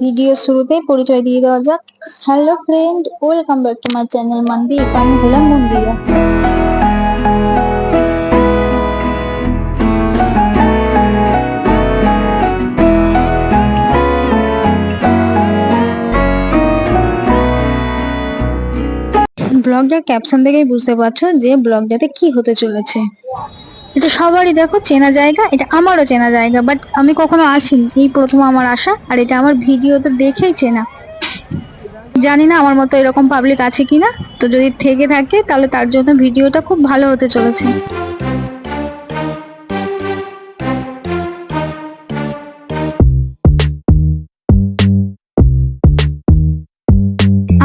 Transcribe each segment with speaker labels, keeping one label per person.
Speaker 1: Video শুরুতেই পরিচয় দিয়ে দেওয়া যাক। Hello friend welcome back to my channel মন্দির আমি হলাম মন্দিরা। ব্লগটার ক্যাপশন দেখেই বুঝতে পারছ যে ব্লগটাতে কি হতে চলেছে। এটা সবারই দেখো, চেনা জায়গা, এটা আমারও চেনা জায়গা বাট আমি কখনো আসিনি। এই প্রথম আমার আসা, আর এটা আমার ভিডিওতে দেখেই চেনা। জানি না আমার মতো এরকম পাবলিক আছে কিনা, তো যদি থেকে থাকে, তাহলে তার জন্য ভিডিওটা খুব ভালো হতে চলেছে।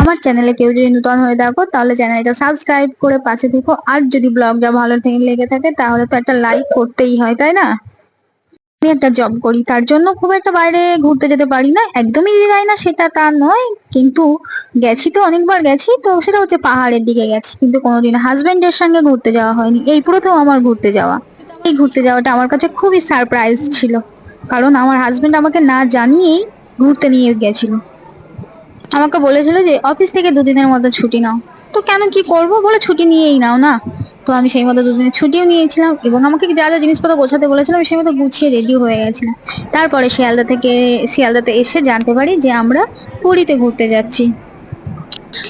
Speaker 1: আমার চ্যানেলে কেউ যদি নতুন হয়ে থাকো, তাহলে চ্যানেলটা সাবস্ক্রাইব করে পাশে থেকো। আর যদি ব্লগটা ভালো থেকে, লেগে থাকে, তাহলে তো একটা লাইক করতেই হয়, তাই না? আমি একটা জব করি, তার জন্য খুব একটা বাইরে ঘুরতে যেতে পারি না। একদমই যাই না, সেটা তা নয়। কিন্তু গেছি তো, অনেকবার গেছি, তো সেটা হচ্ছে পাহাড়ের দিকে গেছি। কিন্তু কোনোদিন হাজবেন্ডের সঙ্গে ঘুরতে যাওয়া হয়নি। এই প্রথম আমার ঘুরতে যাওয়া। এই ঘুরতে যাওয়াটা আমার কাছে খুবই সারপ্রাইজ ছিল। কারণ আমার হাজবেন্ড আমাকে না জানিয়েই ঘুরতে নিয়ে গেছিল। আমাকে বলেছিল যে, অফিস থেকে দুদিনের মতো ছুটি নাও। তো কেন কি করব? বলে, ছুটি নিয়েই নাও না। তো আমি সেই মতো দুদিনের ছুটিও নিয়েছিলাম এবং আমাকে যা যা জিনিসপত্র গোছাতে বলেছিল আমি সেই মতো গুছিয়ে রেডি হয়ে গেছিলাম। তারপরে শিয়ালদা থেকে, শিয়ালদাতে এসে জানতে পারি যে আমরা পুরীতে ঘুরতে যাচ্ছি।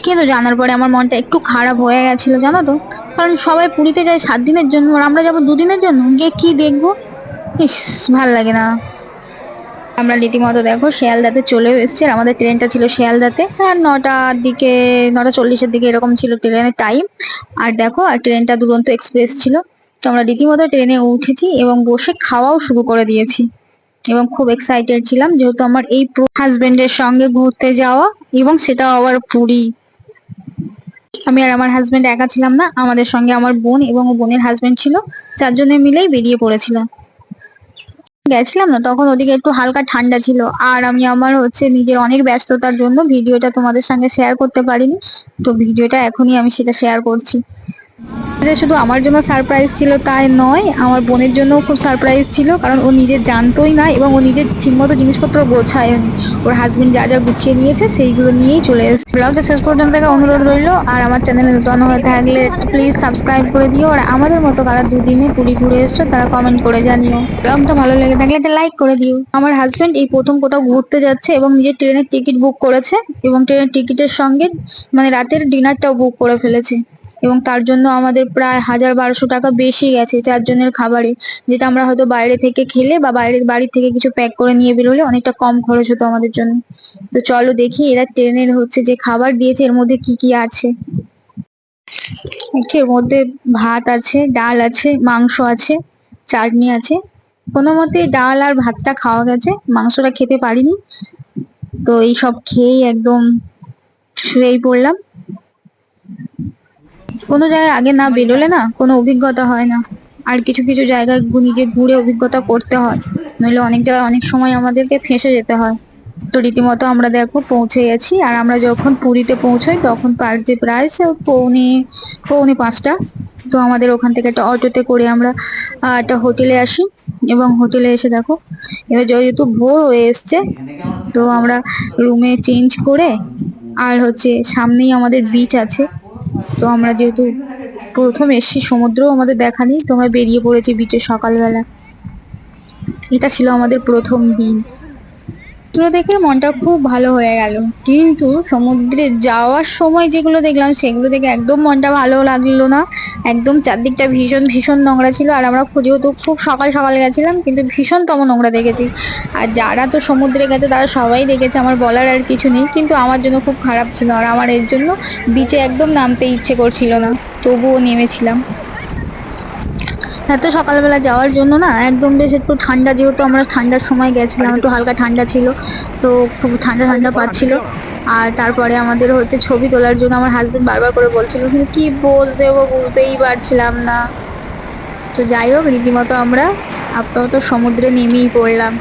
Speaker 1: কিন্তু জানার পরে আমার মনটা একটু খারাপ হয়ে গেছিল, জানো তো? কারণ সবাই পুরীতে যায় সাত দিনের জন্য, আর আমরা যাব দুদিনের জন্য। গিয়ে কি দেখব? ইস, ভালো লাগে না। আমরা রীতিমতো দেখো শিয়ালদাতে চলেও এসেছি আর আমাদের ট্রেনটা ছিল শিয়ালদাতে। আর নটার দিকে, নটা চল্লিশের দিকে এরকম ছিল ট্রেনের টাইম আর দেখো, আর ট্রেনটা দুরন্ত এক্সপ্রেস ছিল। তো আমরা রীতিমতো ট্রেনে উঠেছি এবং বসে খাওয়াও শুরু করে দিয়েছি। এবং খুব এক্সাইটেড ছিলাম যেহেতু আমার এই হাজবেন্ডের সঙ্গে ঘুরতে যাওয়া এবং সেটাও আবার পুরী। আমি আর আমার হাজবেন্ড একা ছিলাম না, আমাদের সঙ্গে আমার বোন এবং বোনের হাজবেন্ড ছিল। চারজনে মিলেই বেরিয়ে পড়েছিলাম। গেছিলাম না, তখন ওদিকে একটু হালকা ঠান্ডা ছিল। আর আমি আমার হচ্ছে নিজের অনেক ব্যস্ততার জন্য ভিডিওটা তোমাদের সঙ্গে শেয়ার করতে পারিনি। তো ভিডিওটা এখনই আমি সেটা শেয়ার করছি। যে শুধু আমার জন্য সারপ্রাইজ ছিল তাই নয়, আমার বোনের জন্য খুব সারপ্রাইজ ছিল, কারণ ও নিজে জানতোই না এবং ও নিজের ঠিকমতো জিনিসপত্র গোছায়নি। ওর হাজবেন্ড যা যা গুছিয়ে নিয়েছে সেইগুলো নিয়েই চলে এসেছে। ব্লগটা শেষ পর্যন্ত থেকে অনুরোধ রইল, আর আমার চ্যানেলে নতুন হয়ে থাকলে প্লিজ সাবস্ক্রাইব করে দিও, আর আমাদের মতো কারা দুদিনে পুরী ঘুরে এসছো তারা কমেন্ট করে জানিও। ব্লগটা ভালো লেগে থাকলে একটা লাইক করে দিও। আমার হাজবেন্ড এই প্রথম কোথাও ঘুরতে যাচ্ছে এবং নিজের ট্রেনের টিকিট বুক করেছে এবং ট্রেনের টিকিটের সঙ্গে মানে রাতের ডিনারটাও বুক করে ফেলেছে। এবং তার জন্য আমাদের প্রায় হাজার বারোশো টাকা বেশি গেছে চারজনের খাবারে, যেটা আমরা হয়তো বাইরে থেকে খেলে বা বাইরের বাড়ি থেকে কিছু প্যাক করে নিয়ে বেরোলে অনেকটা কম খরচ হতো আমাদের জন্য। তো চলো দেখি এরা ট্রেনের হচ্ছে যে খাবার দিয়েছে, এর মধ্যে কি কি আছে? এর মধ্যে ভাত আছে, ডাল আছে, মাংস আছে, চাটনি আছে। কোনো মতে ডাল আর ভাতটা খাওয়া গেছে, মাংসটা খেতে পারিনি। তো এইসব খেয়েই একদম শুয়েই পড়লাম। কোনো জায়গায় আগে না বেরোলে না কোনো অভিজ্ঞতা হয় না। আর কিছু কিছু জায়গায় নিজে ঘুরে অভিজ্ঞতা করতে হয়। নইলে অনেক জায়গায় অনেক সময় আমাদেরকে ফেঁসে যেতে হয়। তো রীতিমতো আমরা দেখো পৌঁছে গেছি। আর আমরা যখন পুরীতে পৌঁছাই, তখন পার যে প্রায় পৌনে পৌনে পাঁচটা। তো আমাদের ওখান থেকে একটা অটোতে করে আমরা একটা হোটেলে আসি। এবং হোটেলে এসে দেখো, এবার যেহেতু ভোর হয়ে এসছে, তো আমরা রুমে চেঞ্জ করে, আর হচ্ছে সামনেই আমাদের বিচ আছে। তো আমরা যেহেতু প্রথম এসছি, সমুদ্রও আমাদের দেখা নেই। তো আমরা বেরিয়ে পড়েছি বিচে সকালবেলা। এটা ছিল আমাদের প্রথম দিন। এগুলো দেখে মনটা খুব ভালো হয়ে গেল। কিন্তু সমুদ্রে যাওয়ার সময় যেগুলো দেখলাম, সেগুলো দেখে একদম মনটা ভালো লাগল না। একদম চারদিকটা ভীষণ ভীষণ নোংরা ছিল। আর আমরা খুঁজেও তো খুব সকাল সকাল গেছিলাম, কিন্তু ভীষণ তম নোংরা দেখেছি। আর যারা তো সমুদ্রে গেছে, তারা সবাই দেখেছে, আমার বলার আর কিছু নেই। কিন্তু আমার জন্য খুব খারাপ ছিল। আর আমার এর জন্য বিচে একদম নামতে ইচ্ছে করছিল না। তবুও নেমেছিলাম। এত সকালবেলা যাওয়ার জন্য না একদম বেশ একটু ঠান্ডা যেহেতু আমরা ঠান্ডার সময় গেছিলাম একটু হালকা ঠান্ডা ছিল তো খুব ঠান্ডা ঠান্ডা পাচ্ছিল। আর তারপরে আমাদের হচ্ছে ছবি তোলার জন্য আমার হাজবেন্ড বারবার করে বলছিল কিন্তু কি বোঝ দেবো বুঝতেই পারছিলাম না। তো যাই হোক রীতিমতো আমরা আপাতত সমুদ্রে নেমেই পড়লাম।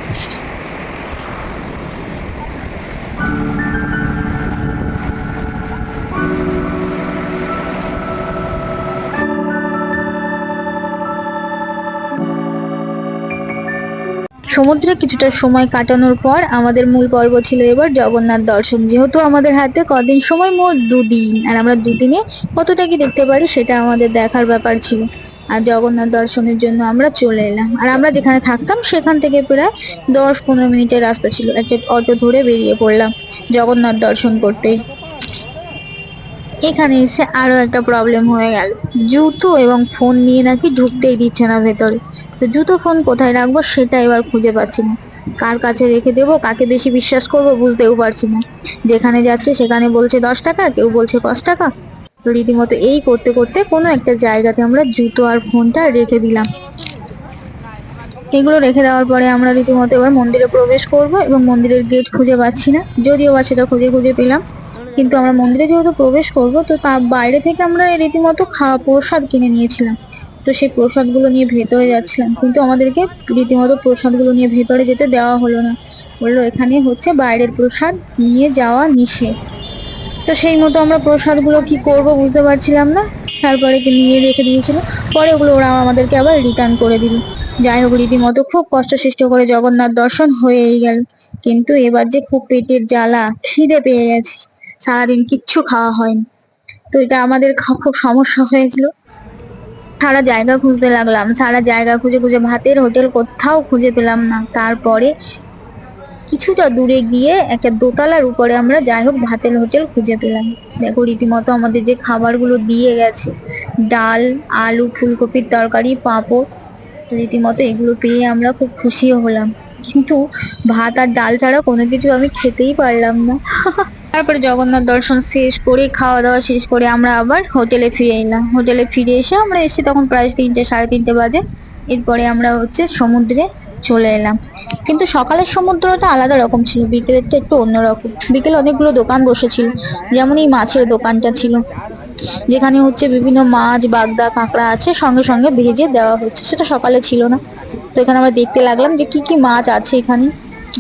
Speaker 1: সমুদ্রে কিছুটা সময় কাটানোর পর আমাদের মূল পর্ব ছিল এবার জগন্নাথ দর্শন। যেহেতু আমাদের হাতে কদিন সময়, মোট দুদিন। আর আমরা দুদিনে কতটা কি দেখতে পারি সেটা আমাদের দেখার ব্যাপার ছিল। আর জগন্নাথ দর্শনের জন্য আমরা চলে এলাম। আর আমরা যেখানে থাকতাম সেখান থেকে প্রায় দশ পনেরো মিনিটের রাস্তা ছিল। একটা অটো ধরে বেরিয়ে পড়লাম জগন্নাথ দর্শন করতে। এখানে এসে আরও একটা প্রবলেম হয়ে গেল। জুতো এবং ফোন নিয়ে নাকি ঢুকতেই দিচ্ছে না ভেতরে। তো জুতো ফোন কোথায় রাখব সেটা এবার খুঁজে পাচ্ছি না। কার কাছে রেখে দেবো, কাকে বেশি বিশ্বাস করব বুঝতেও পারছি না। যেখানে যাচ্ছে সেখানে বলছে দশ টাকা, কেউ বলছে পাঁচ টাকা। তো রীতিমতো এই করতে করতে কোনো একটা জায়গাতে আমরা জুতো আর ফোনটা রেখে দিলাম। এগুলো রেখে দেওয়ার পরে আমরা রীতিমতো এবার মন্দিরে প্রবেশ করব এবং মন্দিরের গেট খুঁজে পাচ্ছি না। যদিও বা সেটা খুঁজে খুঁজে পেলাম। কিন্তু আমরা মন্দিরে যেহেতু প্রবেশ করব, তো তার বাইরে থেকে আমরা রীতিমতো খাওয়া প্রসাদ কিনে নিয়েছিলাম। তো সেই প্রসাদগুলো নিয়ে ভেতরে যাচ্ছিলাম। কিন্তু আমাদেরকে রীতিমতো প্রসাদগুলো নিয়ে ভেতরে যেতে দেওয়া হলো না। বলল, এখানে হচ্ছে বাইরের প্রসাদ নিয়ে যাওয়া নিষেধ। তো সেই মতো আমরা প্রসাদগুলো কি করব বুঝতে পারছিলাম না। তারপরে নিয়ে রেখে দিয়েছিল। পরে ওগুলো ওরা আমাদেরকে আবার রিটার্ন করে দিল। যাই হোক, রীতিমতো খুব কষ্ট সৃষ্ট করে জগন্নাথ দর্শন হয়েই গেল। কিন্তু এবার যে খুব পেটের জ্বালা, খিদে পেয়ে গেছে। সারাদিন কিচ্ছু খাওয়া হয়নি। তো এটা আমাদের খুব সমস্যা হয়েছিল। সারা জায়গা খুঁজতে লাগলাম, সারা জায়গা খুঁজে খুঁজে ভাতের হোটেল কোথাও খুঁজে পেলাম না। তারপরে কিছুটা দূরে গিয়ে একটা দোতলার উপরে আমরা যাই হোক ভাতের হোটেল খুঁজে পেলাম। দেখো, রীতিমতো আমাদের যে খাবারগুলো দিয়ে গেছে, ডাল, আলু, ফুলকপির তরকারি, পাঁপড়, রীতিমতো এগুলো পেয়ে আমরা খুব খুশিও হলাম। কিন্তু ভাত আর ডাল ছাড়া কোনো কিছু আমি খেতেই পারলাম না। তারপরে জগন্নাথ দর্শন শেষ করে, খাওয়া দাওয়া শেষ করে আমরা আবার হোটেলে ফিরে এলাম। হোটেলে ফিরে এসে আমরা এসে তখন প্রায় তিনটে, সাড়ে তিনটে বাজে। এরপরে আমরা হচ্ছে সমুদ্রে চলে এলাম। কিন্তু সকালের সমুদ্রটা আলাদা রকম ছিল বিকেলের বিকেলেরটা একটু অন্যরকম বিকেলে অনেকগুলো দোকান বসেছিল, যেমন এই মাছের দোকানটা ছিল। যেখানে হচ্ছে বিভিন্ন মাছ, বাগদা, কাঁকড়া আছে সঙ্গে সঙ্গে ভেজে দেওয়া হচ্ছে। সেটা সকালে ছিল না। তো এখানে আমরা দেখতে লাগলাম যে কি কি মাছ আছে এখানে।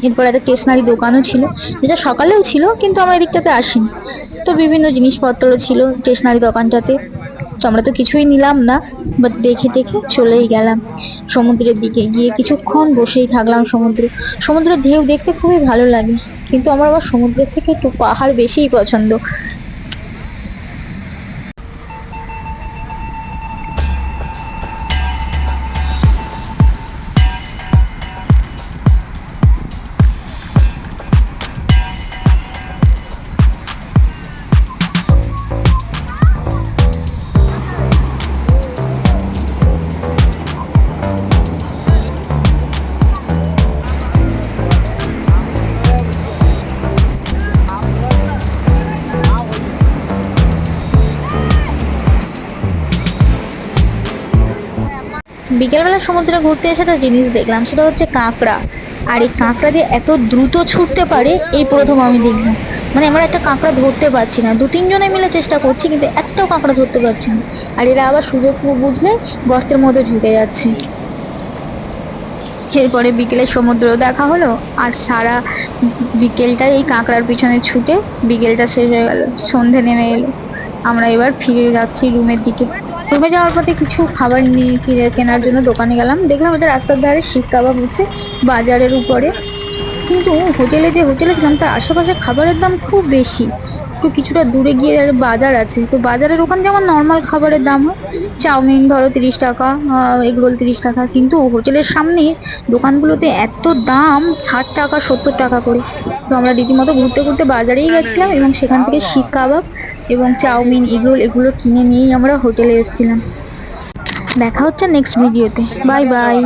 Speaker 1: এরপর একটা স্টেশনারি দোকানও ছিল, যেটা সকালেও ছিল, কিন্তু আমরা এদিকটাতে আসিনি। তো বিভিন্ন জিনিসপত্র ছিল স্টেশনারি দোকানটাতে। তো আমরা তো কিছুই নিলাম না বাট দেখে দেখে চলেই গেলাম। সমুদ্রের দিকে গিয়ে কিছুক্ষণ বসেই থাকলাম সমুদ্রে। সমুদ্রের ঢেউ দেখতে খুবই ভালো লাগে, কিন্তু আমার আবার সমুদ্রের থেকে একটু পাহাড় বেশিই পছন্দ। বিকেলবেলা সমুদ্রে ঘুরতে এসে একটা জিনিস দেখলাম, সেটা হচ্ছে কাঁকড়া। আর এই কাঁকড়া যে এত দ্রুত ছুটতে পারে, এই প্রথম আমি দেখলাম। মানে আমরা একটা কাঁকড়া ধরতে পারছি না। দু তিনজনে মিলে চেষ্টা করছি, কিন্তু একটাও কাঁকড়া ধরতে পারছি না। আর এরা আবার সুযোগ বুঝলে গর্তের মধ্যে ঢুকে যাচ্ছে। এরপরে বিকেলে সমুদ্র দেখা হলো, আর সারা বিকেলটা এই কাঁকড়ার পিছনে ছুটে বিকেলটা শেষ হয়ে গেল। সন্ধে নেমে এলো। আমরা এবার ফিরে যাচ্ছি রুমের দিকে। রুমে যাওয়ার পথে কিছু খাবার নিয়ে কিনে- কেনার জন্য দোকানে গেলাম। দেখলাম এটা রাস্তার ধারে শিক কাবাব হচ্ছে, বাজারের উপরে। কিন্তু হোটেলে যে হোটেলে ছিলাম, তার আশেপাশে খাবারের দাম খুব বেশি। একটু কিছুটা দূরে গিয়ে বাজার আছে, তো বাজারের ওখানে যেমন নর্মাল খাবারের দাম হয়, চাউমিন ধরো তিরিশ টাকা এগরোল তিরিশ টাকা। কিন্তু হোটেলের সামনে দোকানগুলোতে এত দাম, ষাট টাকা, সত্তর টাকা করে। তো আমরা রীতিমতো ঘুরতে ঘুরতে বাজারেই গেছিলাম এবং সেখান থেকে শিক কাবাব এবং চাউমিন এগরোল এগুলো কিনে নিয়েই আমরা হোটেলে এসেছিলাম। দেখা হচ্ছে নেক্সট ভিডিওতে বাই বাই